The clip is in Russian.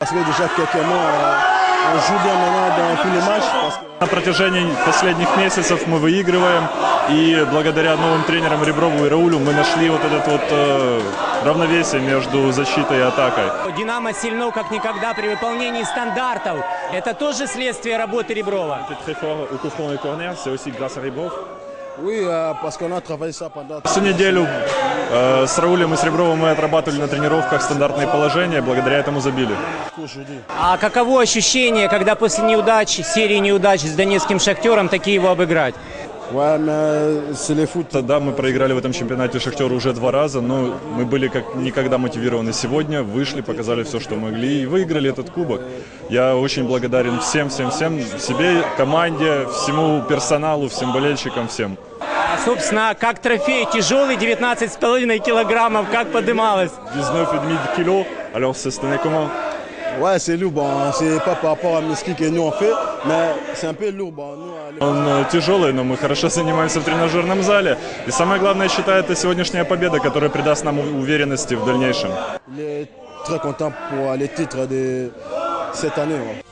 Parce que déjà quelques mois, on joue bien maintenant dans tous les matchs. Parce que На протяжении последних месяцев мы выигрываем, и благодаря новым тренерам Реброву и Раулю мы нашли вот этот вот э, равновесие между защитой и атакой. Динамо сильно как никогда при выполнении стандартов. Это тоже следствие работы Реброва. au coup franc et corner, c'est aussi grâce à Rebrov. Oui, euh, parce qu'on a travaillé ça pendant. Всю неделю э, с Раулем и с Ребровым мы отрабатывали на тренировках стандартные положения, благодаря этому забили. А каково ощущение, когда после неудач, серии неудач с донецким шахтером, таки его обыграть? C'est. Да, мы проиграли в этом чемпионате Шахтеру уже два раза, но мы были как никогда мотивированы сегодня, вышли, показали все, что могли и выиграли этот кубок. Я очень благодарен всем, всем, всем, себе, команде, всему персоналу, всем болельщикам, всем. А, собственно, как трофей тяжелый, 19,5 килограммов, как подымалось? 19 et demi de kilos, alors tenait comment Ouais, c'est lourd. Bon, c'est pas par rapport à Miski que nous on fait, mais c'est un peu lourd. Bon, nous, Он э, тяжелый, но мы хорошо занимаемся в тренажерном зале. И самое главное, я считаю, это сегодняшняя победа, которая придаст нам уверенности в дальнейшем. il est très content pour les titres de cette année. ouais.